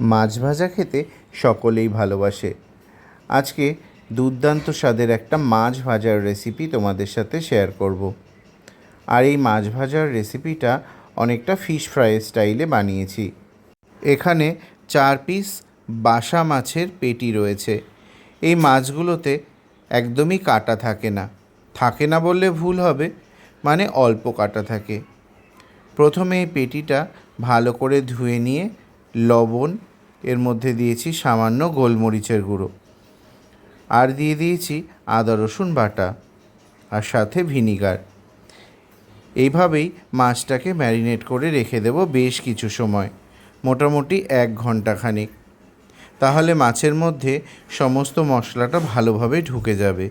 মাছ ভাজা খেতে সকলেই ভালোবাসে। আজকে দুর্দান্ত স্বাদের একটা মাছ ভাজার রেসিপি তোমাদের সাথে শেয়ার করব। আর এই মাছ ভাজার রেসিপিটা অনেকটা ফিশ ফ্রাই স্টাইলে বানিয়েছি। এখানে চার পিস বাসা মাছের পেটি রয়েছে। এই মাছগুলোতে একদমই কাটা থাকে না। থাকে না বললে ভুল হবে মানে অল্প কাটা থাকে। প্রথমে এই পেটিটা ভালো করে ধুয়ে নিয়ে লবণ, এর মধ্যে দিয়েছি সামান্য গোলমরিচের গুঁড়ো। আর দিয়ে দিয়েছি আদা, রসুন বাটা আর সাথে ভিনিগার। এইভাবেই মাছটাকে ম্যারিনেট করে রেখে দেব বেশ কিছু সময়, মোটামুটি এক ঘণ্টা খানিক। তাহলে মাছের মধ্যে সমস্ত মশলাটা ভালোভাবে ঢুকে যাবে।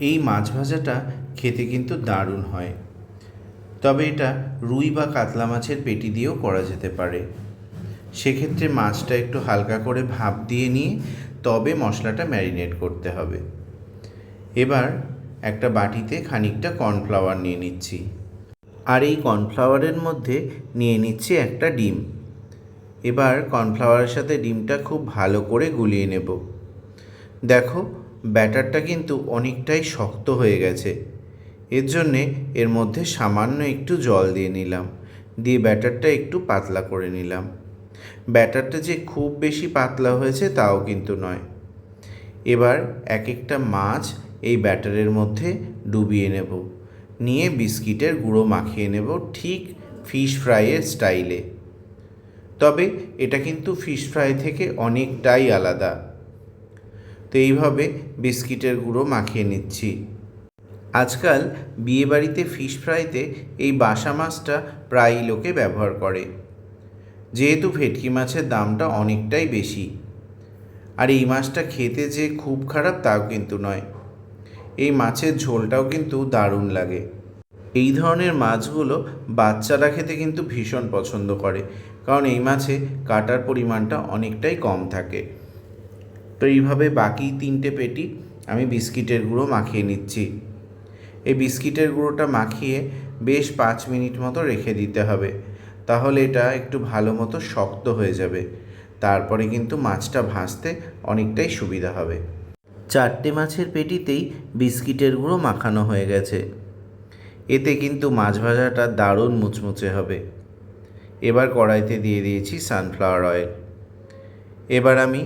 এই মাছ ভাজাটা খেতে কিন্তু দারুণ হয়। তবে এটা রুই বা কাতলা মাছের পেটি দিয়েও করা যেতে পারে। সেক্ষেত্রে মাছটা একটু হালকা করে ভাপ দিয়ে নিয়ে তবে মশলাটা ম্যারিনেট করতে হবে। এবার একটা বাটিতে খানিকটা কর্নফ্লাওয়ার নিয়ে নিচ্ছি। আর এই কর্নফ্লাওয়ারের মধ্যে নিয়ে নিচ্ছি একটা ডিম। এবার কর্নফ্লাওয়ারের সাথে ডিমটা খুব ভালো করে গুলিয়ে নেব। দেখো, ব্যাটারটা কিন্তু অনেকটাই শক্ত হয়ে গেছে। এর জন্যে এর মধ্যে সামান্য একটু জল দিয়ে নিলাম। দিয়ে ব্যাটারটা একটু পাতলা করে নিলাম। ব্যাটারটা যে খুব বেশি পাতলা হয়েছে তাও কিন্তু নয়। এবার এক একটা মাছ এই ব্যাটারের মধ্যে ডুবিয়ে নেব। নিয়ে বিস্কিটের গুঁড়ো মাখিয়ে নেব ঠিক ফিশ ফ্রাইয়ের স্টাইলে তবে এটা কিন্তু ফিশ ফ্রাই থেকে অনেকটাই আলাদা। তো এইভাবে বিস্কিটের গুঁড়ো মাখিয়ে নিচ্ছি। আজকাল বিয়েবাড়িতে ফিশ ফ্রাইতে এই বাসা মাছটা প্রায়ই লোকে ব্যবহার করে। যেহেতু ভেটকি মাছের দামটা অনেকটাই বেশি। আর এই মাছটা খেতে যে খুব খারাপ তাও কিন্তু নয়। এই মাছের ঝোলটাও কিন্তু দারুণ লাগে। এই ধরনের মাছগুলো বাচ্চারা খেতে কিন্তু ভীষণ পছন্দ করে, কারণ এই মাছে কাটার পরিমাণটা অনেকটাই কম থাকে। তো এইভাবে বাকি তিনটে পেটি আমি বিস্কিটের গুঁড়ো মাখিয়ে নিচ্ছি। এই বিস্কিটের গুঁড়োটা মাখিয়ে বেশ পাঁচ মিনিট মতো রেখে দিতে হবে। তাহলে এটা একটু ভালো মতো শক্ত হয়ে যাবে। তারপরে কিন্তু মাছটা ভাজতে অনেকটাই সুবিধা হবে। চারটে মাছের পেটিতেই বিস্কিটের গুঁড়ো মাখানো হয়ে গেছে। এতে কিন্তু মাছ ভাজাটা দারুণ মুচমুচে হবে। এবার কড়াইতে দিয়ে দিয়েছি সানফ্লাওয়ার অয়েল। এবার আমি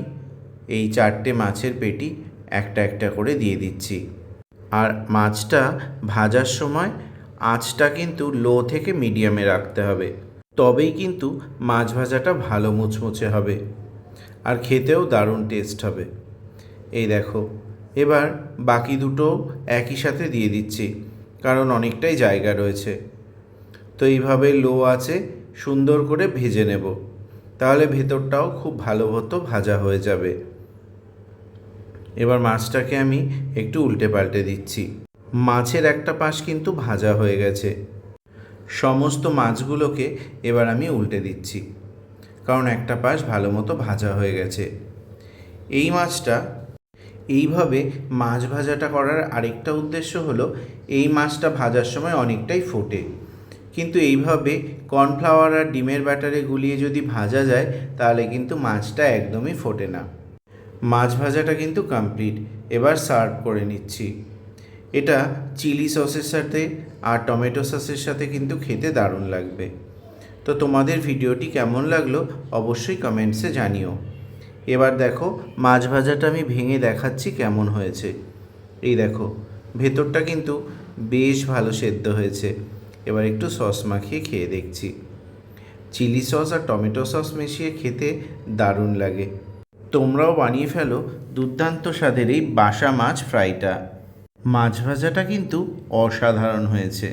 এই চারটে মাছের পেটি একটা একটা করে দিয়ে দিচ্ছি। আর মাছটা ভাজার সময় আঁচটা কিন্তু লো থেকে মিডিয়ামে রাখতে হবে। তবেই কিন্তু মাছ ভাজাটা ভালো মুচমুচে হবে আর খেতেও দারুণ টেস্ট হবে। এই দেখো, এবার বাকি দুটো একই সাথে দিয়ে দিচ্ছি, কারণ অনেকটাই জায়গা রয়েছে। তো এইভাবে লো আছে, সুন্দর করে ভেজে নেব, তাহলে ভেতরটাও খুব ভালো মতো ভাজা হয়ে যাবে। এবার মাছটাকে আমি একটু উল্টে পাল্টে দিচ্ছি। মাছের একটা পাশ কিন্তু ভাজা হয়ে গেছে। সমস্ত মাছগুলোকে এবার আমি উল্টে দিচ্ছি। কারণ একটা পাশ ভালো মতো ভাজা হয়ে গেছে। এই মাছটা এইভাবে মাছ ভাজাটা করার আরেকটা উদ্দেশ্য হলো, এই মাছটা ভাজার সময় অনেকটাই ফোটে। কিন্তু এইভাবে কর্নফ্লাওয়ার আর ডিমের ব্যাটারে গুলিয়ে যদি ভাজা যায়, তাহলে কিন্তু মাছটা একদমই ফোটে না। মাছ ভাজাটা কিন্তু কমপ্লিট। এবার সার্ভ করে নিচ্ছি। এটা চিলি সসের সাথে আর টমেটো সসের সাথে কিন্তু খেতে দারুণ লাগবে। তো তোমাদের ভিডিওটি কেমন লাগল অবশ্যই কমেন্টসে জানিও। এবার দেখো, মাছ ভাজাটা আমি ভেঙে দেখাচ্ছি কেমন হয়েছে। এই দেখো, ভেতরটা কিন্তু বেশ ভালো সেদ্ধ হয়েছে। এবার একটু সস মাখিয়ে খেয়ে দেখছি। চিলি সস আর টমেটো সস মিশিয়ে খেতে দারুণ লাগে। তোমরাও বানিয়ে ফেলো দুর্দান্ত স্বাদের এই বাসা মাছ ফ্রাইটা। মাছ ভাজাটা কিন্তু অসাধারণ হয়েছে।